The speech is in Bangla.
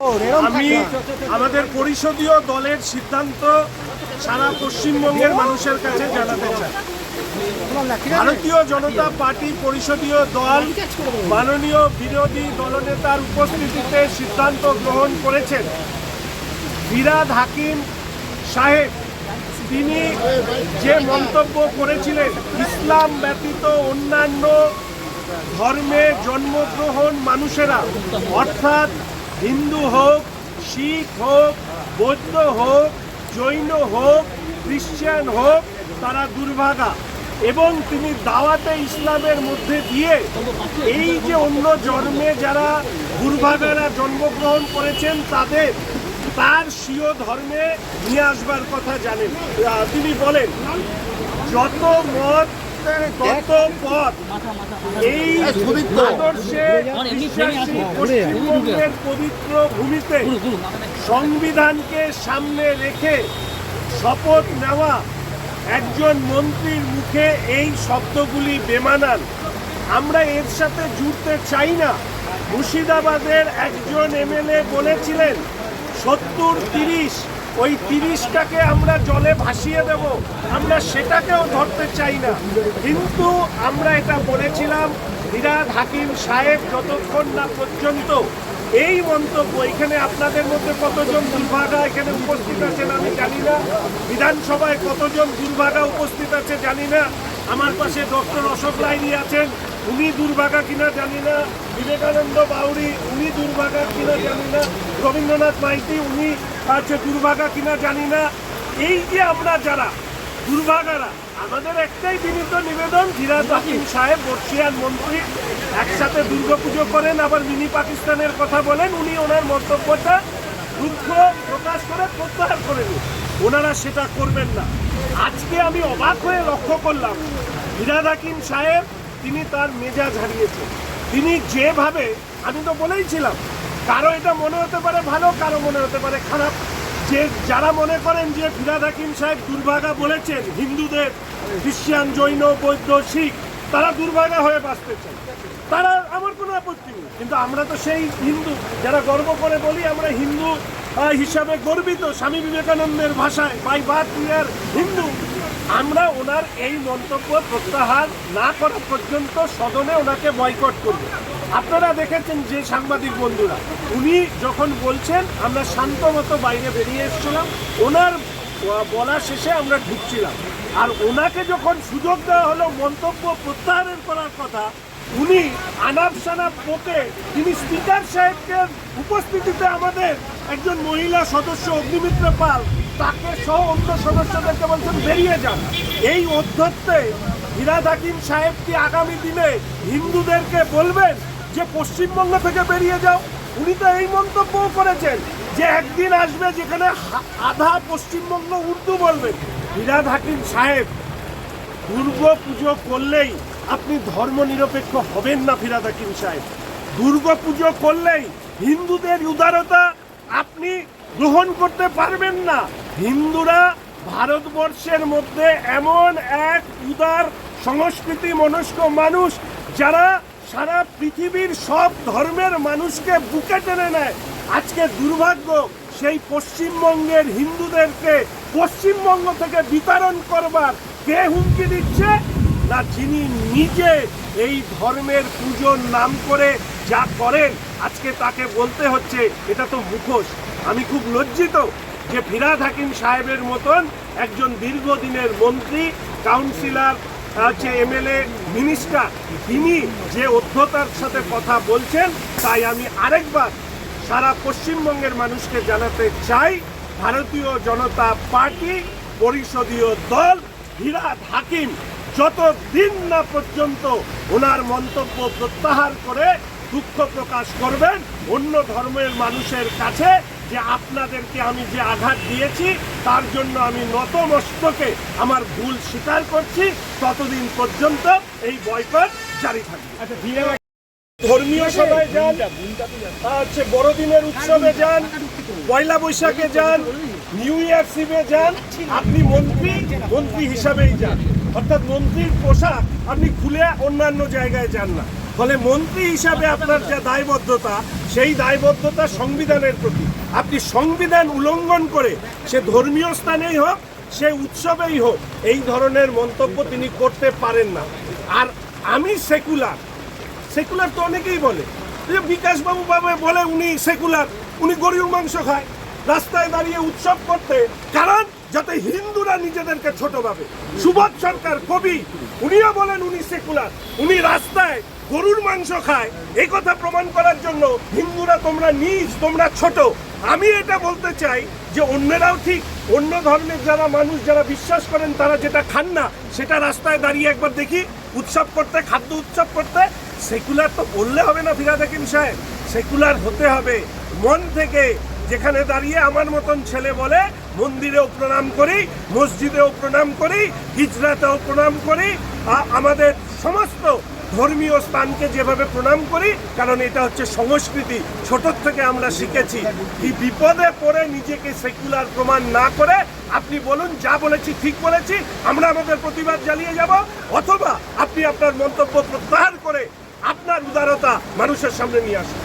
আমি আমাদের পরিষদীয় দলের সিদ্ধান্ত সারা পশ্চিমবঙ্গের মানুষের কাছে জানাতে চাই। ভারতীয় জনতা পার্টি পরিষদীয় দল মাননীয় বিরোধী দলনেতার উপস্থিতিতে সিদ্ধান্ত গ্রহণ করেছেন। ফিরাদ হাকিম সাহেব, তিনি যে মন্তব্য করেছিলেন, ইসলাম ব্যতীত অন্যান্য ধর্মে জন্মগ্রহণ মানুষেরা, অর্থাৎ হিন্দু হোক, শিখ হোক, বৌদ্ধ হোক, জৈন হোক খ্রিস্টান হোক, তারা দুর্ভাগা। এবং তিনি দাওয়াতে ইসলামের মধ্যে দিয়ে এই যে অন্য জন্মে যারা দুর্ভাগারা জন্মগ্রহণ করেছেন, তাদের তার স্বীয় ধর্মে নিয়ে আসবার কথা জানেন। তিনি বলেন, যত মত তত পথ। এই আদর্শে পশ্চিমবঙ্গের পবিত্র ভূমিতে সংবিধানকে সামনে রেখে শপথ নেওয়া একজন মন্ত্রীর মুখে এই শব্দগুলি বেমানান। আমরা এর সাথে জুড়তে চাই না। মুর্শিদাবাদের একজন এমএলএ বলেছিলেন সত্তর তিরিশ ওই তিরিশটাকে আমরা জলে ভাসিয়ে দেব। আমরা সেটাকেও ধরতে চাই না। কিন্তু আমরা এটা বলেছিলাম বিরাট হাকিম সাহেব যতক্ষণ না পর্যন্ত এই মন্তব্য, এখানে আপনাদের মধ্যে কতজন দুর্ভাগা এখানে উপস্থিত আছেন আমি জানি না। বিধানসভায় কতজন দুর্ভাগা উপস্থিত আছে জানি না। আমার পাশে ডক্টর অশোক লাইনি আছেন উনি দুর্ভাগা কিনা জানি না। বিবেকানন্দ বাউরি উনি দুর্ভাগা কিনা জানি না। রবীন্দ্রনাথ মাইতি, উনি আছে দুর্ভাগা কিনা জানি না। এই যে আমরা যারা দুর্ভাগারা, আমাদের একটাই বিনীত নিবেদন ধীরাজ হাকিম সাহেব, বর্ষিয়ান মন্ত্রী, একসাথে দুর্গাপুজো করেন, আবার মিনি পাকিস্তানের কথা বলেন, উনি ওনার মন্তব্যটা দুঃখ প্রকাশ করে প্রত্যাহার করে নিন। ওনারা সেটা করবেন না। আজকে আমি অবাক হয়ে লক্ষ্য করলাম ধীরাজ হাকিম সাহেব তিনি তার মেজাজ হারিয়েছেন। তিনি যেভাবে, আমি তো বলেইছিলাম কারও এটা মনে হতে পারে ভালো, কারও মনে হতে পারে খারাপ। যে, যারা মনে করেন যে ফিরাদ হাকিম সাহেব দুর্ভাগা বলেছেন, হিন্দুদের খ্রিস্টান জৈন, বৌদ্ধ, শিখ, তারা দুর্ভাগা হয়ে বাঁচতে চায়। তারা, আমার কোনো আপত্তি নেই। কিন্তু আমরা তো সেই হিন্দু, যারা গর্ব করে বলি, আমরা হিন্দু হিসাবে গর্বিত স্বামী বিবেকানন্দের ভাষায়, বাই বার্থ ইয়ার হিন্দু। আমরা ওনার এই মন্তব্য প্রত্যাহার না করা পর্যন্ত সদনে ওনাকে বয়কট করব। আপনারা দেখেছেন যে সাংবাদিক বন্ধুরা, উনি যখন বলছেন, আমরা শান্ত মতো বাইরে বেরিয়ে এসেছিলাম, ওনার বলা শেষে আমরা ঢুকছিলাম। আর ওনাকে যখন সুযোগ দেওয়া হলো মন্তব্য প্রত্যাহারের করার কথা, উনি আনাপ সানাপ পোকে তিনি স্পিকার সাহেবকে উপস্থিতিতে আমাদের একজন মহিলা সদস্য অগ্নিমিত্র পাল তাকে সহ অন্য সদস্যদেরকে বলছেন, বেরিয়ে যান। এই অধ্যত্তে হিরাদ হাকিম সাহেব কি আগামী দিনে হিন্দুদেরকে বলবেন যে পশ্চিমবঙ্গ থেকে বেরিয়ে যাও? উনি তো এই মন্তব্য করেছেন যে একদিন আসবে যেখানে আধা পশ্চিমবঙ্গ উর্দু বলবেন হিরাদ হাকিম সাহেব, দুর্গা পুজো করলেই আপনি ধর্ম নিরপেক্ষ হবেন না ফিরাদ হাকিম সাহেব। দুর্গা পুজো করলেই হিন্দুদের উদারতা আপনি গ্রহণ করতে পারবেন না। হিন্দুরা ভারতবর্ষের মধ্যে এমন এক উদার সংস্কৃতি মনস্ক মানুষ যারা সারা পৃথিবীর সব ধর্মের মানুষকে বুকে টেনে নেয়। আজকে দুর্ভাগ্য সেই পশ্চিমবঙ্গের হিন্দুদেরকে পশ্চিমবঙ্গ থেকে বিতরণ করবার কে হুমকি দিচ্ছে? না, যিনি নিজে এই ধর্মের পুজোর নাম করে যা করেন, আজকে তাকে বলতে হচ্ছে, এটা তো মুখোশ। আমি খুব লজ্জিত যে ফিরাদ হাকিম সাহেবের মতন একজন দীর্ঘদিনের মন্ত্রী কাউন্সিলর হচ্ছে এমএলএ মিনিস্টার তিনি যে অধ্যতার সাথে কথা বলছেন, তাই আমি আরেকবার সারা পশ্চিমবঙ্গের মানুষকে জানাতে চাই, ভারতীয় জনতা পার্টি, পরিষদীয় দল হিরাদ হাকিম যতদিন না পর্যন্ত ওনার মন্তব্য প্রত্যাহার করে দুঃখ প্রকাশ করবেন, অন্য ধর্মের মানুষের কাছে যে আপনাদেরকে আমি যে আঘাত দিয়েছি, তার জন্য আমি নতমস্তকে আমার ভুল স্বীকার করছি। ততদিন পর্যন্ত এই বয়কট জারি থাকবে। ধর্মীয় সভায় যান হচ্ছে বড়দিনের উৎসবে যান, পয়লা বৈশাখে যান নিউ ইয়ার সিভে যান, আপনি মন্ত্রী মন্ত্রী হিসাবেই যান। অর্থাৎ মন্ত্রীর পোশাক আপনি খুলে অন্যান্য জায়গায় যান না। ফলে মন্ত্রী হিসাবে আপনার যে দায়বদ্ধতা, সেই দায়বদ্ধতা সংবিধানের প্রতি। আপনি সংবিধান উল্লঙ্ঘন করে সে ধর্মীয় স্থানেই হোক, সে উৎসবেই হোক, এই ধরনের মন্তব্য তিনি করতে পারেন না। আর আমি সেকুলার। সেকুলার তো অনেকেই বলে। যে বিকাশবাবু বাবা বলে উনি সেকুলার, উনি গরুর মাংস খায়। রাস্তায় দাঁড়িয়ে উৎসব করতে, কারণ যাতে হিন্দুরা নিজেদেরকে ছোট ভাবে। সুবোধ সরকার কবি, উনিও বলেন উনি সেকুলার। উনি রাস্তায় গরুর মাংস খায়। এই কথা প্রমাণ করার জন্য হিন্দুরা তোমরা নিজ, তোমরা ছোট। আমি এটা বলতে চাই যে অন্যরাও ঠিক, অন্য ধর্মের যারা মানুষ যারা বিশ্বাস করেন তারা যেটা খান না, সেটা রাস্তায় দাঁড়িয়ে একবার দেখি, উৎসব করতে, খাদ্য উৎসব করতে, সেকুলার তো বললে হবে না ফিরাদ হাকিম সাহেব, সেকুলার হতে হবে। মন থেকে যেখানে দাঁড়িয়ে আমার মতন ছেলে বলে, মন্দিরেও প্রণাম করি, মসজিদেও প্রণাম করি, হিজরাতেও প্রণাম করি আমাদের সমস্ত ধর্মীয় স্থানকে যেভাবে প্রণাম করি, কারণ এটা হচ্ছে সংস্কৃতি ছোট থেকে আমরা শিখেছি। কি বিপদে পড়ে নিজেকে সেকুলার প্রমাণ না করে, আপনি বলুন যা বলেছি, ঠিক বলেছি, আমরা আমাদের প্রতিবাদ জ্বালিয়ে যাব, অথবা আপনি আপনার মন্তব্য প্রত্যাহার করে আপনার উদারতা মানুষের সামনে নিয়ে আসুন।